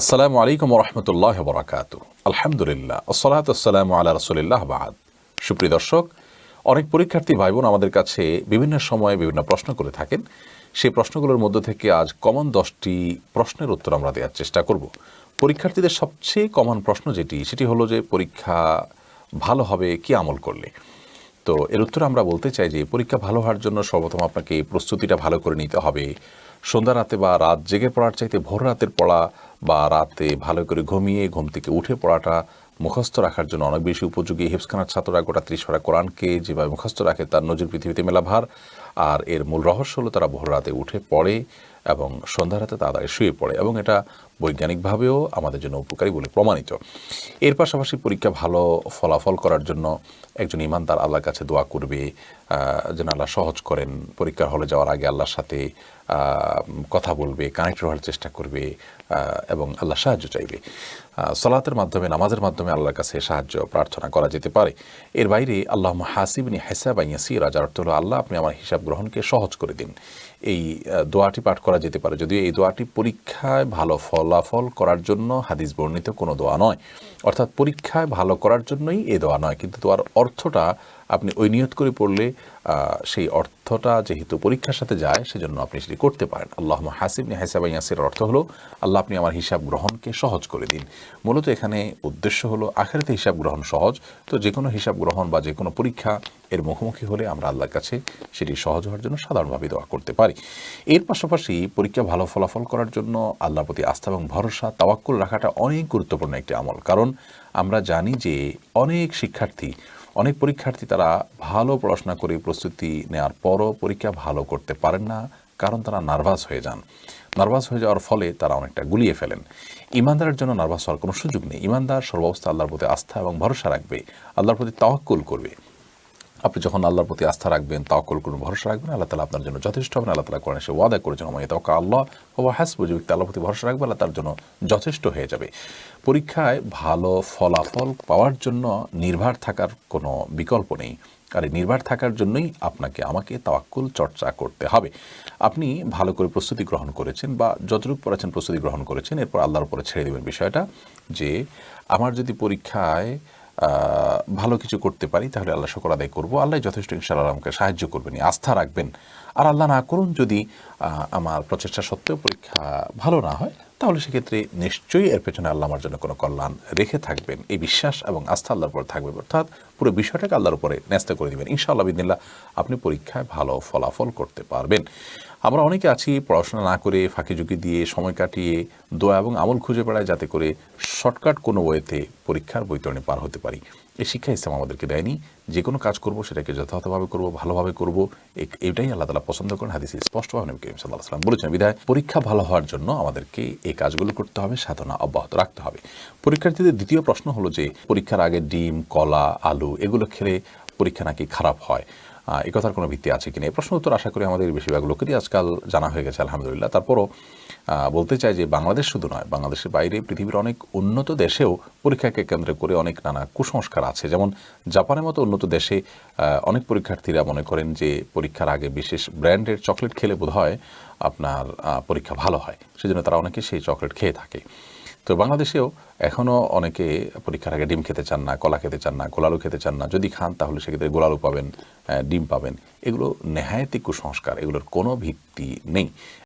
আসসালামু আলাইকুম রহমতুল্লাহ বরাকাত আলহামদুলিল্লাহ আসসালাত আসসালামু আল্লাহ রসুলিল্লাহ বাদ। সুপ্রিয় দর্শক, অনেক পরীক্ষার্থী ভাই বোন আমাদের কাছে বিভিন্ন সময়ে বিভিন্ন প্রশ্ন করে থাকেন। সেই প্রশ্নগুলোর মধ্য থেকে আজ কমন দশটি প্রশ্নের উত্তর আমরা দেওয়ার চেষ্টা করব। পরীক্ষার্থীদের সবচেয়ে কমন প্রশ্ন যেটি, সেটি হলো যে পরীক্ষা ভালো হবে কি আমল করলে? তো এর উত্তরে আমরা বলতে চাই যে, পরীক্ষা ভালো হওয়ার জন্য সর্বপ্রথম আপনাকে প্রস্তুতিটা ভালো করে নিতে হবে। সন্ধ্যা রাতে বা রাত জেগে পড়ার চাইতে ভোর রাতের পড়া বা রাতে ভালো করে ঘুমিয়ে ঘুম থেকে উঠে পড়াটা মুখস্থ রাখার জন্য অনেক বেশি উপযোগী। হেফসখানার ছাত্ররা গোটা ত্রিশরা কোরআনকে যেভাবে মুখস্থ রাখে তার নজির পৃথিবীতে মেলা ভার আর এর মূল রহস্য হলো তারা ভোর রাতে উঠে পড়ে এবং সন্ধ্যা রাতে তাড়াতাড়ি শুয়ে পড়ে এবং এটা বৈজ্ঞানিকভাবেও আমাদের জন্য উপকারী বলে প্রমাণিত। এর পাশাপাশি পরীক্ষা ভালো ফলাফল করার জন্য একজন ইমানদার আল্লাহর কাছে দোয়া করবে যেন আল্লাহ সহজ করেন। পরীক্ষার হলে যাওয়ার আগে আল্লাহর সাথে কথা বলবে কানেক্ট হওয়ার চেষ্টা করবে এবং আল্লাহ সাহায্য চাইবে। সলাতের মাধ্যমে, নামাজের মাধ্যমে আল্লাহর কাছে সাহায্য, প্রার্থনা করা যেতে পারে। এর বাইরে আল্লাহ হাসিবিনী হেসাব আইয়াসি রাজার অর্থ হলো, আল্লাহ আপনি আমার হিসাব গ্রহণকে সহজ করে দিন। এই দোয়াটি পাঠ করা যেতে পারে। যদিও এই দোয়াটি পরীক্ষায় ভালো ফলাফল করার জন্য হাদিস বর্ণিত কোনো দোয়া নয়। অর্থাৎ পরীক্ষায় ভালো করার জন্যই এ দোয়া নয়, কিন্তু দোয়ার অর্থটা আপনি ওই নিয়ত করে পড়লে সেই অর্থটা যেহেতু পরীক্ষার সাথে যায়, সেজন্য আপনি সেটি করতে পারেন। আল্লাহ হাসিবনি হাসাব ইয়াসির, অর্থ হলো, আল্লাহ আপনি আমার হিসাব গ্রহণকে সহজ করে দিন। মূলত এখানে উদ্দেশ্য হলো, আখেরাতে হিসাব গ্রহণ সহজ। তো যে কোনো হিসাব গ্রহণ বা যে কোনো পরীক্ষা, এর মুখোমুখি হলে আমরা আল্লাহর কাছে সেটি সহজ হওয়ার জন্য সাধারণভাবে দোয়া করতে পারি। এর পাশাপাশি পরীক্ষা ভালো ফলাফল করার জন্য আল্লাহর প্রতি আস্থা এবং ভরসা, তাওয়াক্কুল রাখাটা অনেক গুরুত্বপূর্ণ একটি আমল। কারণ আমরা জানি যে অনেক শিক্ষার্থী অনেক পরীক্ষার্থী তারা ভালো পড়াশোনা করে প্রস্তুতি নেওয়ার পরও পরীক্ষা ভালো করতে পারেন না, কারণ তারা নার্ভাস হয়ে যান। নার্ভাস হয়ে যাওয়ার ফলে তারা অনেকটা গুলিয়ে ফেলেন। ইমানদারের জন্য নার্ভাস হওয়ার কোনো সুযোগ নেই। ইমানদার সর্বাবস্থা আল্লাহর প্রতি আস্থা এবং ভরসা রাখবে। আল্লাহর প্রতি তাওয়াক্কুল করবে। আপনি যখন আল্লাহর প্রতি আস্থা রাখবেন, তাওয়াক্কুল করবেন ভরসা রাখবেন, আল্লাহ তালা আপনার জন্য যথেষ্ট হবেন আল্লাহ তালা কোরআন সে ওয়াদা করেছেন আমার তাওকা আল্লাহ ও হাসবু যে ব্যক্তি আল্লাহর প্রতি ভরসা রাখবে, আল্লাহ তার জন্য যথেষ্ট হয়ে যাবে। পরীক্ষায় ভালো ফলাফল পাওয়ার জন্য নির্ভর থাকার কোনো বিকল্প নেই। আর এই নির্ভর থাকার জন্যই আপনাকে, আমাকে তাওয়াক্কুল, চর্চা করতে হবে। আপনি ভালো করে প্রস্তুতি গ্রহণ করেছেন বা যতটুকু পড়েছেন প্রস্তুতি গ্রহণ করেছেন, এরপর আল্লাহর উপরে ছেড়ে দেবেন বিষয়টা যে, আমার যদি পরীক্ষায় ভালো কিছু করতে পারি, তাহলে আল্লাহ শকর আদায় করব। আল্লাহ যথেষ্ট ইনশাআল্লাহ আমাকে সাহায্য করবেন আস্থা রাখবেন। আর আল্লাহ না করুন যদি আমার প্রচেষ্টা সত্ত্বেও পরীক্ষা ভালো না হয়, তাহলে সেক্ষেত্রে নিশ্চয়ই এর পেছনে আল্লাহ আমার জন্য কোনো কল্যাণ রেখে থাকবেন। এই বিশ্বাস এবং আস্থা আল্লাহর উপর থাকবে। অর্থাৎ পুরো বিষয়টাকে আল্লাহর উপরে ন্যস্ত করে দিবেন। ইনশাআল্লাহ বিদিল্লা আপনি পরীক্ষায় ভালো ফলাফল করতে পারবেন। আমরা অনেকে আছি পড়াশোনা না করে ফাঁকি ঝুঁকি দিয়ে সময় কাটিয়ে দোয়া এবং আমল খুঁজে বেড়ায় যাতে করে শর্টকাট কোনো ওয়েতে পরীক্ষার বৈতরণে পার হতে পারি। এই শিক্ষা ইসলাম আমাদেরকে দেয়নি। যে কোনো কাজ করব, সেটাকে যথাযথভাবে করব, ভালোভাবে করব। এটাই আল্লাহ তালা পছন্দ করেন। হাদিস স্পষ্টভাবে নবী করিম সাল্লাহ সাল্লাম বলেছেন, বিধায় পরীক্ষা ভালো হওয়ার জন্য আমাদেরকে এই কাজগুলো করতে হবে, সাধনা অব্যাহত রাখতে হবে। পরীক্ষার্থীদের দ্বিতীয় প্রশ্ন হলো যে, পরীক্ষার আগে ডিম, কলা, আলু এগুলো খেলে পরীক্ষা নাকি খারাপ হয়? এই কথার কোনো ভিত্তি আছে কিনা? এই প্রশ্ন উত্তর আশা করি আমাদের বেশিরভাগ লোকেরই আজকাল জানা হয়ে গেছে, আলহামদুলিল্লাহ। তারপরও বলতে চাই যে বাংলাদেশ শুধু নয়, বাংলাদেশের বাইরে পৃথিবীর অনেক উন্নত দেশেও পরীক্ষাকে কেন্দ্র করে অনেক নানা কুসংস্কার আছে। যেমন জাপানের মতো উন্নত দেশে অনেক পরীক্ষার্থীরা মনে করেন যে পরীক্ষার আগে বিশেষ ব্র্যান্ডের চকলেট খেলে বোধ হয় আপনার পরীক্ষা ভালো হয়। সেজন্য তারা অনেকে সেই চকলেট খেয়ে থাকে। তো বাংলাদেশেও এখনও অনেকে পরীক্ষার আগে ডিম খেতে চান না, কলা খেতে চান না, গোলালু খেতে চান না। যদি খান, তাহলে সেক্ষেত্রে গোলালু পাবেন ডিম পাবেন। এগুলো নেহায়তি কুসংস্কার, এগুলোর কোনো ভিত্তি নেই।